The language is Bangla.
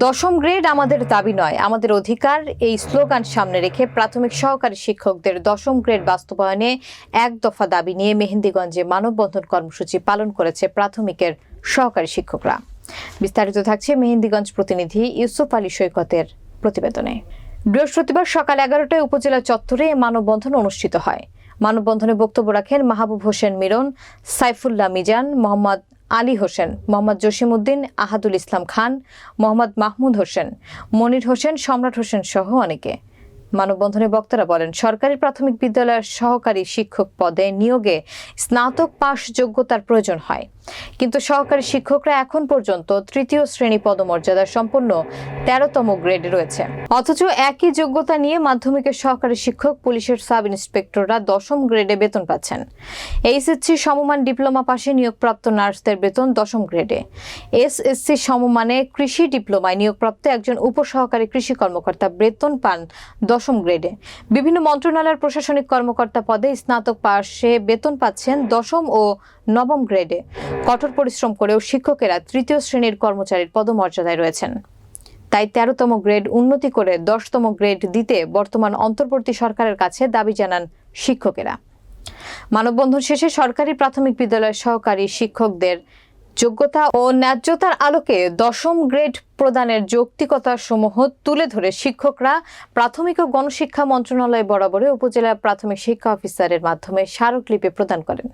দশম গ্রেড আমাদের দাবি নয়। আমাদের অধিকার এই স্লোগান সামনে রেখে প্রাথমিক সহকারী শিক্ষকদের দশম গ্রেড বাস্তবায়নে এক দফা দাবি নিয়ে মেহেন্দিগঞ্জে মানববন্ধন কর্মসূচি পালন করেছে প্রাথমিকের সহকারী শিক্ষকরা। বিস্তারিত থাকছে মেহেন্দিগঞ্জ প্রতিনিধি ইউসুফ আলী সৈকতের প্রতিবেদনে। বৃহস্পতিবার সকাল এগারোটায় উপজেলা চত্বরে মানববন্ধন অনুষ্ঠিত হয়। মানববন্ধনে বক্তব্য রাখেন মাহবুব হোসেন মিরন, সাইফুল্লাহ মিজান, মোহাম্মদ আলী হোসেন, মোহাম্মদ জসিমউদ্দিন, আহাদুল ইসলাম খান, মোহাম্মদ মাহমুদ হোসেন, মনির হোসেন, সম্রাট হোসেন সহ অনেকে। মানববন্ধনে বক্তারা বলেন, সরকারি প্রাথমিক বিদ্যালয়ের সহকারী শিক্ষক পদে নিয়োগে স্নাতক পাশ যোগ্যতার প্রয়োজন হয়। কিন্তু সহকারী শিক্ষকরা এখন পর্যন্ত তৃতীয় শ্রেণি পদমর্যাদা সম্পন্ন তেরোতম গ্রেডে রয়েছে। অথচ একই যোগ্যতা নিয়ে মাধ্যমিকের সহকারী শিক্ষক, পুলিশের সাব ইন্সপেক্টররা দশম গ্রেডে বেতন পাচ্ছেন। এইচএসসি সমমান ডিপ্লোমা পাশে নিয়োগপ্রাপ্ত নার্সদের বেতন দশম গ্রেডে। এসএসসি সমমানে কৃষি ডিপ্লোমায় নিয়োগপ্রাপ্ত একজন উপসহকারী কৃষি কর্মকর্তা বেতন পান দশম গ্রেডে। বিভিন্ন মন্ত্রণালয়ের প্রশাসনিক কর্মকর্তা পদে স্নাতক পাশে বেতন পাচ্ছেন দশম ও নবম গ্রেডে। কঠোর পরিশ্রম করেও শিক্ষকেরা তৃতীয় শ্রেণির কর্মচারীর পদমর্যাদায় রয়েছেন। তাই তেরোতম গ্রেড উন্নতি করে দশতম গ্রেড দিতে বর্তমান অন্তর্বর্তী সরকারের কাছে দাবি জানান শিক্ষকেরা। মানববন্ধন শেষে সরকারি প্রাথমিক বিদ্যালয়ের সহকারী শিক্ষকদের যোগ্যতা ও ন্যায্যতার আলোকে দশম গ্রেড প্রদানের যৌক্তিকতা সমূহ তুলে ধরে শিক্ষকরা প্রাথমিক ও গণশিক্ষা মন্ত্রণালয় বরাবরে উপজেলা প্রাথমিক শিক্ষা অফিসারের মাধ্যমে স্মারকলিপি প্রদান করেন।